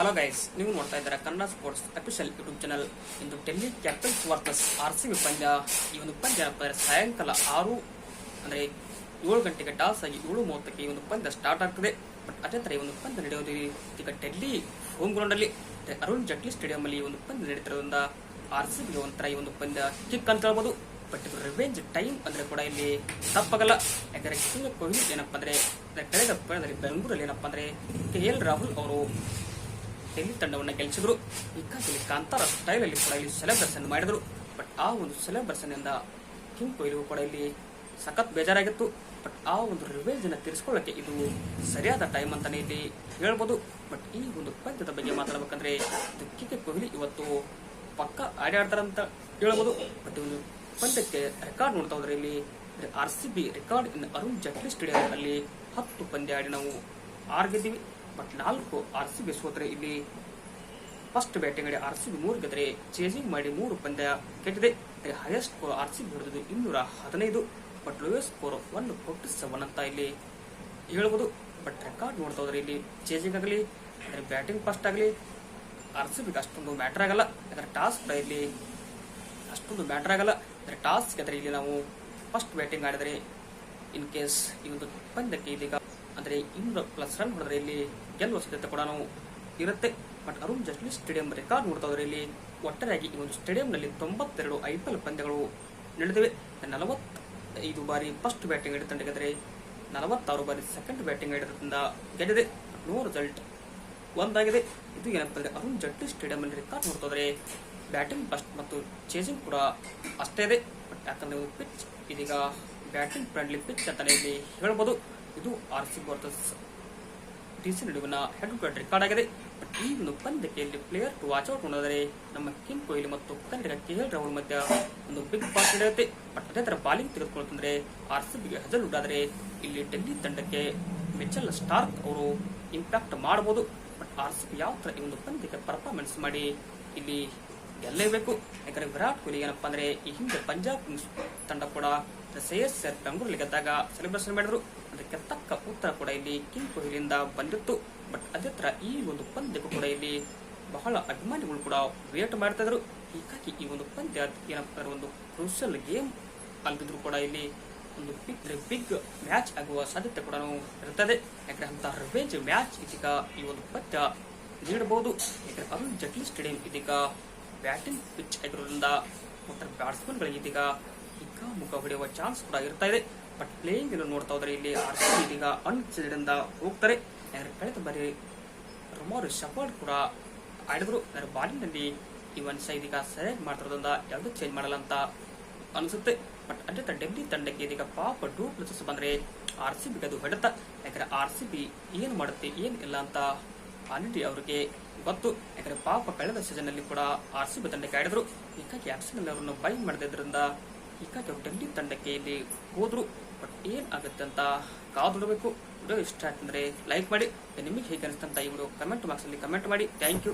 Hello guys ನೀವು ನೋಡ್ತಾ ಇದ್ದೀರಾ Kannada sports official YouTube channel ಇಂದು Delhi Capitals versus R C B ಪಂದ್ಯ ಈ ಒಂದು ಪಂದ್ಯ ಸಾಯಂಕಾಲ ಆರು ಅಂದ್ರೆ ಏಳು ಗಂಟೆಗೆ ಟಾಸ್ ಆಗಿ ಏಳು ಮೂವತ್ತಕ್ಕೆ ಈ ಒಂದು ಪಂದ್ಯ ಸ್ಟಾರ್ಟ್ ಆಗ್ತದೆ. ಬಟ್ ಅದೇ ತರ ಈ ಒಂದು ಪಂದ್ಯ ನಡೆಯೋದು ಈಗ ಡೆಲ್ಲಿ ಹೋಮ್ ಗ್ರೌಂಡ್ ಅಲ್ಲಿ. ಅರುಣ್ ಜೇಟ್ಲಿ ಸ್ಟೇಡಿಯಂ ಅಲ್ಲಿ ಈ ಒಂದು ಪಂದ್ಯ ನಡೀತಿರೋದ್ರಿಂದ ಆರ್ ಸಿ ಬಿ ಒಂಥರ ಈ ಒಂದು ಪಂದ್ಯ ಕಿಕ್ ಅಂತ ಹೇಳ್ಬೋದು. ಬಟ್ ರಿವೆಂಜ್ ಟೈಮ್ ಅಂದ್ರೆ ಕೂಡ ಇಲ್ಲಿ ತಪ್ಪಾಗಲ್ಲ. ಯಾಕಂದ್ರೆ ಕೊಹ್ಲಿ ಏನಪ್ಪ ಅಂದ್ರೆ ಕಳೆದ ಪಂದ್ಯದಲ್ಲಿ ಬೆಂಗಳೂರಲ್ಲಿ ಏನಪ್ಪ ಅಂದ್ರೆ ಕೆ ಎಲ್ ರಾಹುಲ್ ಅವರು ಡೆಲ್ಲಿ ತಂಡವನ್ನು ಗೆಲ್ಲಿಸಿದ್ರು ಹೀಗಾಗಿ ಇಲ್ಲಿ ಕಾಂತಾರ ಸ್ಟೈಲ್ ಅಲ್ಲಿ ಕೂಡ ಇಲ್ಲಿ ಸೆಲೆಬ್ರೇಷನ್ ಮಾಡಿದ್ರು. ಬಟ್ ಆ ಒಂದು ಸೆಲೆಬ್ರೇಷನ್ ಇಂದ ಕಿಂಗ್ ಕೊಹ್ಲಿಗೂ ಕೂಡ ಇಲ್ಲಿ ಸಖತ್ ಬೇಜಾರಾಗಿತ್ತು. ಬಟ್ ಆ ಒಂದು ರಿವೇಜ್ ಅನ್ನ ತೀರಿಸ್ಕೊಳ್ಳಕ್ಕೆ ಇದು ಸರಿಯಾದ ಟೈಮ್ ಅಂತಾನೆ ಇಲ್ಲಿ ಹೇಳ್ಬೋದು. ಬಟ್ ಈ ಒಂದು ಪಂದ್ಯದ ಬಗ್ಗೆ ಮಾತಾಡ್ಬೇಕಂದ್ರೆ ಕಿಂಗ್ ಕೊಹ್ಲಿ ಇವತ್ತು ಪಕ್ಕ ಆಡಿ ಆಡ್ತಾರಂತ ಹೇಳ್ಬೋದು. ಬಟ್ ಒಂದು ಪಂದ್ಯಕ್ಕೆ ರೆಕಾರ್ಡ್ ನೋಡ್ತಾ ಹೋದ್ರೆ ಇಲ್ಲಿ R C B record in Arun Jaitley stadium ಅಲ್ಲಿ ಹತ್ತು ಪಂದ್ಯ ಆಡಿ ನಾವು ಆರ್ ಗೆದ್ದೀವಿ ಬಟ್ ನಾಲ್ಕು ಆರ್ ಸಿ ಬಿ ಸೋತ್ರೆ ಇಲ್ಲಿ. ಫಸ್ಟ್ ಬ್ಯಾಟಿಂಗ್ ಆಡಿ ಆರ್ ಸಿ ಬಿ ಮೂರು ಗೆದ್ರೆ ಚೇಸಿಂಗ್ ಮಾಡಿ ಮೂರು ಪಂದ್ಯ ಗೆದ್ದಿದೆ highest score R C B ಹೊಡೆದು ಇನ್ನೂರ ಹದಿನೈದು. But lowest score one forty seven ಅಂತ ಇಲ್ಲಿ ಹೇಳ್ಬೋದು. ಬಟ್ ರೆಕಾರ್ಡ್ ನೋಡ್ತಾ ಹೋದ್ರೆ ಇಲ್ಲಿ ಚೇಸಿಂಗ್ ಆಗಲಿ, ಅಂದ್ರೆ ಬ್ಯಾಟಿಂಗ್ ಫಸ್ಟ್ ಆಗಲಿ ಆರ್ ಸಿ ಬಿಗೆ ಅಷ್ಟೊಂದು ಮ್ಯಾಟರ್ ಆಗಲ್ಲ. ಯಾಕಂದ್ರೆ ಟಾಸ್ ಕೂಡ ಇಲ್ಲಿ ಅಷ್ಟೊಂದು ಮ್ಯಾಟರ್ ಆಗಲ್ಲ. ಅಂದರೆ ಟಾಸ್ ಗೆದ್ರೆ ಇಲ್ಲಿ ನಾವು ಫಸ್ಟ್ ಬ್ಯಾಟಿಂಗ್ ಆಡಿದರೆ ಇನ್ ಕೇಸ್ ಈ ಒಂದು ಪಂದ್ಯಕ್ಕೆ ಇದೀಗ ಅಂದ್ರೆ ಇನ್ನೂರ ಪ್ಲಸ್ ರನ್ ಹೊಡೆದ್ರೆ ಇಲ್ಲಿ ಗೆಲ್ಲುವ ಸಾಧ್ಯತೆ ಕೂಡ ನಾವು ಇರುತ್ತೆ. But Arun Jaitley stadium record ನೋಡ್ತಾ ಇಲ್ಲಿ ಒಟ್ಟಾರೆಯಾಗಿ ಈ ಒಂದು ಸ್ಟೇಡಿಯಂನಲ್ಲಿ ತೊಂಬತ್ತೆರಡು ಐ ಪಿ ಎಲ್ ಪಂದ್ಯಗಳು ನಡೆದಿವೆ. ನಲವತ್ತೈದು ಬಾರಿ ಫಸ್ಟ್ ಬ್ಯಾಟಿಂಗ್ ಹಿಡಿದ ತಂಡ ಗೆದ್ರೆ ನಲವತ್ತಾರು ಬಾರಿ ಸೆಕೆಂಡ್ ಬ್ಯಾಟಿಂಗ್ ಹಿಡಿದ್ರಿಂದ ಗೆದ್ದಿದೆ. ನೋ ರಿಸಲ್ಟ್ ಒಂದಾಗಿದೆ. ಇದು ಏನಪ್ಪ ಅಂದ್ರೆ ಅರುಣ್ ಜೇಟ್ಲಿ ಸ್ಟೇಡಿಯಂ ಅಲ್ಲಿ ರೆಕಾರ್ಡ್ ನೋಡ್ತಾ ಬ್ಯಾಟಿಂಗ್ ಫಸ್ಟ್ ಮತ್ತು ಚೇಸಿಂಗ್ ಕೂಡ ಅಷ್ಟೇ ಇದೆ. ಬಟ್ ಯಾಕಂದ್ರೆ ಪಿಚ್ ಇದೀಗ ಬ್ಯಾಟಿಂಗ್ ಫ್ರೆಂಡ್ಲಿ ಪಿಚ್ ಅಂತಲೇ ಇಲ್ಲಿ ಹೇಳ್ಬೋದು. ಇದು R C versus D C ನಡುವಿನ ಹೆಡ್ ಟು ಹೆಡ್ ರೆಕಾರ್ಡ್ ಆಗಿದೆ. ಈ ಒಂದು ಪಂದ್ಯಕ್ಕೆ ಇಲ್ಲಿ ಪ್ಲೇಯರ್ ಟು ವಾಚ್ ಔಟ್ ನೋಡಿದರೆ ನಮ್ಮ ಕಿಂಗ್ ಕೊಹ್ಲಿ ಮತ್ತು ಕನ್ನಡಿಗ ಕೆ ಎಲ್ ರಾಹುಲ್ ಮಧ್ಯ ಒಂದು ಬಿಗ್ ಪಾಸ್ ನಡೆಯುತ್ತೆ. ಬಟ್ ಅದೇ ತರ ಬಾಲಿಂಗ್ ತೆಗೆದುಕೊಳ್ತಂದ್ರೆ ಆರ್ ಸಿ ಬಿಗೆ ಹೆಸರು ಉಡಾದರೆ ಇಲ್ಲಿ ಡೆಲ್ಲಿ ತಂಡಕ್ಕೆ ಮಿಚಲ್ ಸ್ಟಾರ್ಕ್ ಅವರು ಇಂಪ್ಯಾಕ್ಟ್ ಮಾಡಬಹುದು ಬಟ್ ಆರ್ ಸಿ ಯಾವ ತರ ಈ ಒಂದು ಪಂದ್ಯಕ್ಕೆ ಪರ್ಫಾರ್ಮೆನ್ಸ್ ಮಾಡಿ ಇಲ್ಲಿ ಗೆಲ್ಲೇಬೇಕು ಯಾಕಂದ್ರೆ ವಿರಾಟ್ ಕೊಹ್ಲಿ ಏನಪ್ಪಾ ಅಂದ್ರೆ ಈ ಹಿಂದೆ ಪಂಜಾಬ್ ತಂಡ ಕೂಡ ಶ್ರೇಯಸ್ ಬೆಂಗಳೂರಲ್ಲಿ ಗೆದ್ದಾಗ ಸೆಲೆಬ್ರೇಷನ್ ಮಾಡಿದ್ರು. ಅದಕ್ಕೆ ತಕ್ಕ ಉತ್ತರ ಕೂಡ ಇಲ್ಲಿ ಕಿಂಗ್ ಕೊಹ್ಲಿಯಿಂದ ಬಂದಿತ್ತು. ಬಟ್ ಅದೇ ಈ ಒಂದು ಪಂದ್ಯಕ್ಕೂ ಕೂಡ ಇಲ್ಲಿ ಬಹಳ ಅಭಿಮಾನಿಗಳು ಕೂಡ ವೇಟ್ ಮಾಡ್ತಾ ಇದ್ರು. ಹೀಗಾಗಿ ಈ ಒಂದು ಪಂದ್ಯ ಏನಪ್ಪ ಒಂದು ಕ್ರೂಷಿಯಲ್ ಗೇಮ್ ಅಲ್ದಿದ್ರು ಕೂಡ ಇಲ್ಲಿ ಒಂದು ಬಿಗ್ ಬಿಗ್ ಮ್ಯಾಚ್ ಆಗುವ ಸಾಧ್ಯತೆ ಕೂಡ ಇರ್ತದೆ. ಯಾಕಂದ್ರೆ ಅಂತ ರಿವೆಂಜ್ ಮ್ಯಾಚ್ ಇದೀಗ ಈ ಒಂದು ಪಂದ್ಯ ನೀಡಬಹುದು. ಯಾಕಂದ್ರೆ ಅರುಣ್ ಜೇಟ್ಲಿ ಸ್ಟೇಡಿಯಂ ಇದೀಗ ಬ್ಯಾಟಿಂಗ್ ಪಿಚ್ ಆಗಿರೋದ್ರಿಂದ ಮತ್ತು ಬ್ಯಾಟ್ಸ್ಮನ್ ಗಳಿಗೆ ಇದೀಗ ಮುಖ ಹೊಡೆಯುವ ಚಾನ್ಸ್ ಕೂಡ ಇರ್ತಾ ಇದೆ. ಬಟ್ ಪ್ಲೇಯಿಂಗ್ ಅನ್ನು ನೋಡ್ತಾ ಹೋದ್ರೆ ಇಲ್ಲಿ ಆರ್ ಸಿ ಬಿ ಇದೀಗ ಅನ್ಸೈಡ್ ಇಂದ ಹೋಗ್ತಾರೆ. ಯಾರು ಕಳೆದ ಬಾರಿ ರೊಮಾರು ಶಫರ್ಡ್ ಕೂಡ ಆಡಿದ್ರು. ಯಾರು ಬಾಲಿಂಗ್ನಲ್ಲಿ ಈ ಸೈಡ್ ಇದೀಗ ಸರಿಯಾಗಿ ಮಾಡ್ತಿರೋದ್ರಿಂದ ಯಾವುದು ಚೇಂಜ್ ಮಾಡಲ್ಲ ಅಂತ ಅನಿಸುತ್ತೆ. ಬಟ್ ಅದೇ ಡೆಬ್ಲಿ ತಂಡಕ್ಕೆ ಇದೀಗ ಪಾಪ ಡೂ ಪ್ಲಸಸ್ ಬಂದ್ರೆ ಆರ್ ಸಿ ಬಿಗೆ ಅದು ಹೊಡೆತ. ಯಾಕಂದ್ರೆ ಆರ್ ಸಿ ಬಿ ಏನ್ ಮಾಡುತ್ತೆ, ಏನ್ ಇಲ್ಲ ಅಂತ ಆಲ್ರೆಡಿ ಅವರಿಗೆ ಗೊತ್ತು. ಯಾಕಂದ್ರೆ ಪಾಪ ಕಳೆದ ಸೀಸನ್ ಅಲ್ಲಿ ಕೂಡ ಆರ್ ಸಿ ಬಿ ತಂಡಕ್ಕೆ ಆಡಿದ್ರು. ಹೀಗಾಗಿ ಆರ್ಸೆನಲ್ ಅವರನ್ನು ಬೈ ಮಾಡದಿದ್ರಿಂದ ಅವ್ರು ಡೆಲ್ಲಿ ತಂಡಕ್ಕೆ ಇಲ್ಲಿ ಹೋದ್ರು. ಬಟ್ ಏನ್ ಆಗುತ್ತೆ ಅಂತ ಕಾದುಡಬೇಕು ವಿಡಿಯೋ ಇಷ್ಟ ಆಯ್ತಂದ್ರೆ ಲೈಕ್ ಮಾಡಿ. ನಿಮಗೆ ಹೇಗೆ ಅನಿಸ್ತಂತ ಇವರು ಕಮೆಂಟ್ ಬಾಕ್ಸ್ ಅಲ್ಲಿ ಕಮೆಂಟ್ ಮಾಡಿ. Thank you